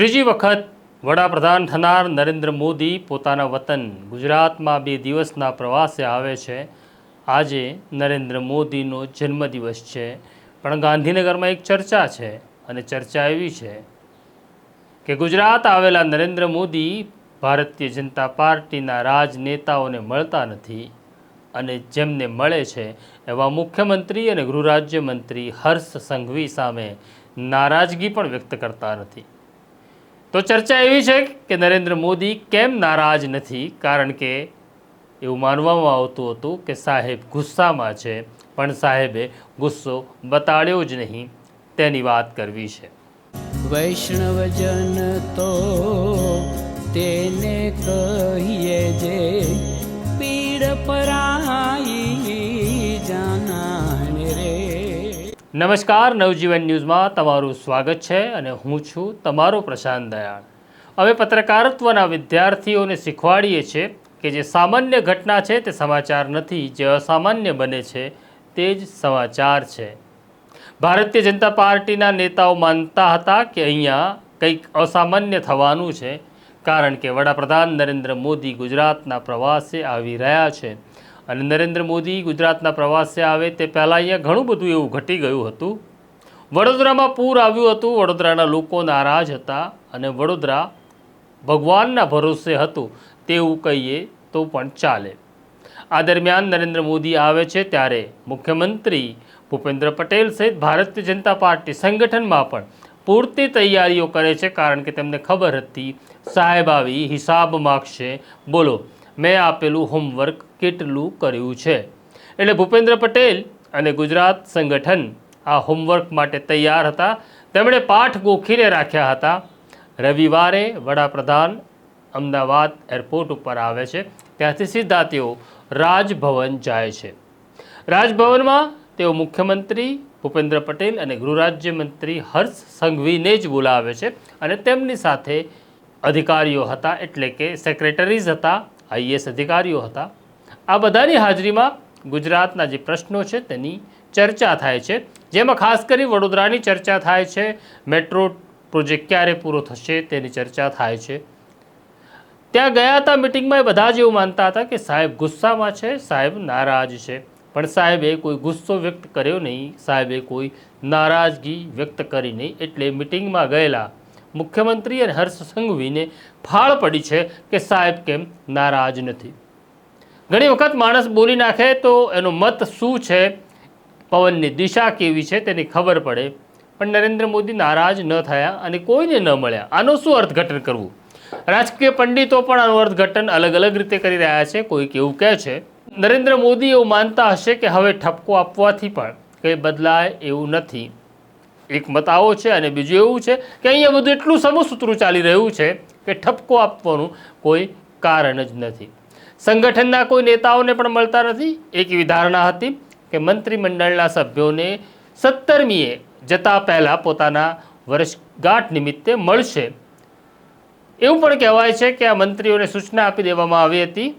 ત્રીજી વખત વડાપ્રધાન થનાર નરેન્દ્ર મોદી પોતાના વતન ગુજરાતમાં બે દિવસના પ્રવાસે આવે છે. આજે નરેન્દ્ર મોદીનો જન્મદિવસ છે. પણ ગાંધીનગરમાં એક ચર્ચા છે અને ચર્ચા એવી છે કે ગુજરાત આવેલા નરેન્દ્ર મોદી ભારતીય જનતા પાર્ટીના રાજનેતાઓને મળતા નથી અને જેમને મળે છે એવા મુખ્યમંત્રી અને ગૃહ રાજ્યમંત્રી હર્ષ સંઘવી સામે નારાજગી પણ વ્યક્ત કરતા નથી. તો ચર્ચા એવી છે કે નરેન્દ્ર મોદી કેમ નારાજ નથી? કારણ કે એવું માનવામાં આવતું હતું કે સાહેબ ગુસ્સામાં છે, પણ સાહેબે ગુસ્સો બતાડ્યો જ નહીં. તેની વાત કરવી છે. વૈષ્ણવજન તો તેને કહીએ જે પીડ પરાઈ નમસ્કાર, નવજીવન ન્યૂઝમાં તમારું સ્વાગત છે અને હું છું તમારો પ્રશાંત દયાળ. હવે પત્રકારત્વના વિદ્યાર્થીઓને શીખવાડીએ છીએ કે જે સામાન્ય ઘટના છે તે સમાચાર નથી, જે અસામાન્ય બને છે તે જ સમાચાર છે. ભારતીય જનતા પાર્ટીના નેતાઓ માનતા હતા કે અહીંયા કંઈક અસામાન્ય થવાનું છે, કારણ કે વડાપ્રધાન નરેન્દ્ર મોદી ગુજરાતના પ્રવાસે આવી રહ્યા છે. અને નરેન્દ્ર મોદી ગુજરાતના પ્રવાસે આવે તે પહેલાં અહીંયા ઘણું બધું એવું ઘટી ગયું હતું. વડોદરામાં પૂર આવ્યું હતું, વડોદરાના લોકો નારાજ હતા અને વડોદરા ભગવાનના ભરોસે હતું તેવું કહીએ તો પણ ચાલે. આ દરમિયાન નરેન્દ્ર મોદી આવે છે ત્યારે મુખ્યમંત્રી ભૂપેન્દ્ર પટેલ સહિત ભારતીય જનતા પાર્ટી સંગઠનમાં પણ પૂરતી તૈયારીઓ કરે છે. કારણ કે તેમને ખબર હતી, સાહેબ આવી હિસાબ માગશે, બોલો. મેં આપેલું હોમવર્ક કેટલું કર્યું છે? એટલે ભૂપેન્દ્ર પટેલ અને ગુજરાત સંગઠન આ હોમવર્ક માટે તૈયાર હતા. તેમણે પાઠ ગોખીને રાખ્યા હતા. રવિવારે વડાપ્રધાન અમદાવાદ એરપોર્ટ ઉપર આવે છે. ત્યાંથી સીધા તેઓ રાજભવન જાય છે. રાજભવનમાં તેઓ મુખ્યમંત્રી ભૂપેન્દ્ર પટેલ અને ગૃહરાજ્યમંત્રી હર્ષ સંઘવીને જ બોલાવે છે અને તેમની સાથે અધિકારીઓ હતા એટલે કે સેક્રેટરીઝ હતા. આઈએસ અધિકારીઓ હતા. આ બધાની હાજરીમાં ગુજરાતના જે પ્રશ્નો છે તેની ચર્ચા થાય છે. જેમાં ખાસ કરી વડોદરાની ચર્ચા થાય છે. મેટ્રો પ્રોજેક્ટ ક્યારે પૂરો થશે તેની ચર્ચા થાય છે. ત્યાં ગયા હતા મિટિંગમાં એ બધા જ એવું માનતા હતા કે સાહેબ ગુસ્સામાં છે, સાહેબ નારાજ છે. પણ સાહેબે કોઈ ગુસ્સો વ્યક્ત કર્યો નહીં. સાહેબે કોઈ નારાજગી વ્યક્ત કરી નહીં. એટલે મિટિંગમાં ગયેલા મુખ્યમંત્રી અને હર્ષ સંઘવીને ફાળ પડી છે કે સાહેબ કેમ નારાજ નથી. ઘણી વખત માણસ બોલી નાખે તો એનો મત શું છે, પવનની દિશા કેવી છે તેની ખબર પડે. પણ નરેન્દ્ર મોદી નારાજ ન થયા અને કોઈને ન મળ્યા. આનો શું અર્થઘટન કરવું? રાજકીય પંડિતો પણ આનું અર્થઘટન અલગ અલગ રીતે કરી રહ્યા છે. કોઈક એવું કહે છે, નરેન્દ્ર મોદી એવું માનતા હશે કે હવે ઠપકો આપવાથી પણ કંઈ બદલાય એવું નથી. એક મત આવો છે અને બીજું એવું છે કે અહીંયા બધું એટલું સમસૂત્રું ચાલી રહ્યું છે કે ઠપકો આપવાનું કોઈ કારણ જ નથી. સંગઠનના કોઈ નેતાઓને પણ મળતા નથી. એક એવી ધારણા હતી કે મંત્રીમંડળના સભ્યોને સત્તરમીએ જતા પહેલાં પોતાના વર્ષગાંઠ નિમિત્તે મળશે. એવું પણ કહેવાય છે કે આ મંત્રીઓને સૂચના આપી દેવામાં આવી હતી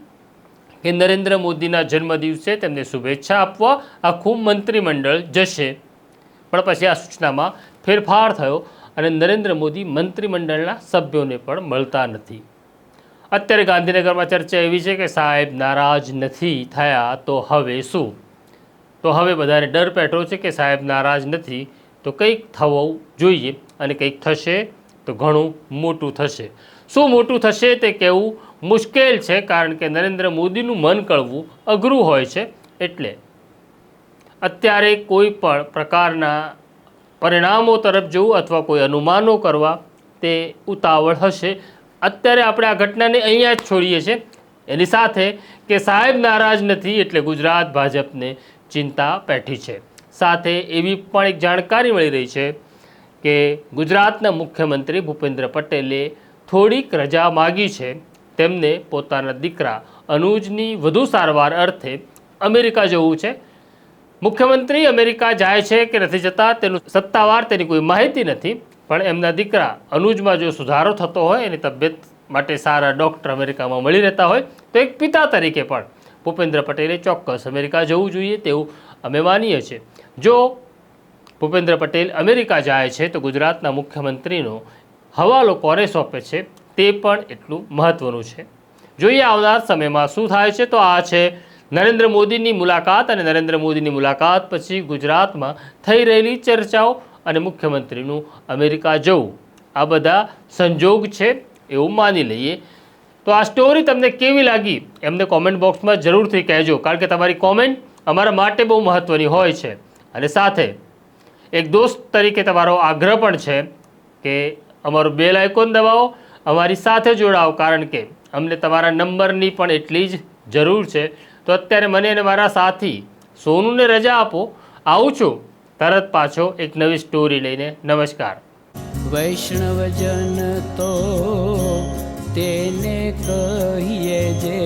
કે નરેન્દ્ર મોદીના જન્મદિવસે તેમને શુભેચ્છા આપવા આખું મંત્રીમંડળ જશે. પણ પછી આ સૂચનામાં ફેરફાર થયો અને નરેન્દ્ર મોદી મંત્રીમંડળના સભ્યોને પણ મળતા નથી. અત્યારે ગાંધીનગરમાં ચર્ચા એવી છે કે સાહેબ નારાજ નથી થયા તો હવે શું? તો હવે બધાને ડર પેઠો છે કે સાહેબ નારાજ નથી તો કંઈક થવું જોઈએ અને કંઈક થશે તો ઘણું મોટું થશે. શું મોટું થશે તે કહેવું મુશ્કેલ છે કારણ કે નરેન્દ્ર મોદીનું મન કળવું અઘરું હોય છે એટલે અત્યારે કોઈ પણ પ્રકારના પરિણામો તરફ જવું અથવા કોઈ અનુમાનો કરવા તે ઉતાવળ હશે. અત્યારે આપણે આ ઘટનાને અહીંયા જ છોડીએ છીએ. એની સાથે કે સાહેબ નારાજ નથી એટલે ગુજરાત ભાજપને ચિંતા પેઠી છે. સાથે એવી પણ એક જાણકારી મળી રહી છે કે ગુજરાતના મુખ્યમંત્રી ભૂપેન્દ્ર પટેલે થોડીક રજા માગી છે. તેમને પોતાના દીકરા અનુજની વધુ સારવાર અર્થે અમેરિકા જવું છે. મુખ્યમંત્રી અમેરિકા જાય છે કે નથી જતા તેનું સત્તાવાર તેની કોઈ માહિતી નથી, પણ એમના દીકરા અનુજમાં જો સુધારો થતો હોય, એની તબિયત માટે સારા ડૉક્ટર અમેરિકામાં મળી રહેતા હોય, તો એક પિતા તરીકે પણ ભૂપેન્દ્ર પટેલે ચોક્કસ અમેરિકા જવું જોઈએ તેવું અમે માનીએ છીએ. જો ભૂપેન્દ્ર પટેલ અમેરિકા જાય છે, તો ગુજરાતના મુખ્યમંત્રીનો હવાલો કોને સોંપે છે, તે પણ એટલું મહત્ત્વનું છે. જોઈએ આવનાર સમયમાં શું થાય છે, તો આ છે નરેન્દ્ર મોદીની મુલાકાત અને નરેન્દ્ર મોદીની મુલાકાત પછી ગુજરાતમાં થઈ રહેલી ચર્ચાઓ અને મુખ્યમંત્રીનું અમેરિકા જવું. આ બધા સંજોગ છે એવું માની લઈએ. તો આ સ્ટોરી તમને કેવી લાગી? એમને કોમેન્ટ બોક્સમાં જરૂરથી કહેજો, કારણ કે તમારી કોમેન્ટ અમારા માટે બહુ મહત્ત્વની હોય છે. અને સાથે એક દોસ્ત તરીકે તમારો આગ્રહ પણ છે કે અમારું બેલ આઇકોન દબાવો, અમારી સાથે જોડાઓ, કારણ કે અમને તમારા નંબરની પણ એટલી જ જરૂર છે. તો અત્યારે મને અને મારા સાથી સોનુને રજા આપો. આવું છું. તરત પાછો એક નવી સ્ટોરી લઈને નમસ્કાર. વૈષ્ણવજન તો તેને કહીએ જે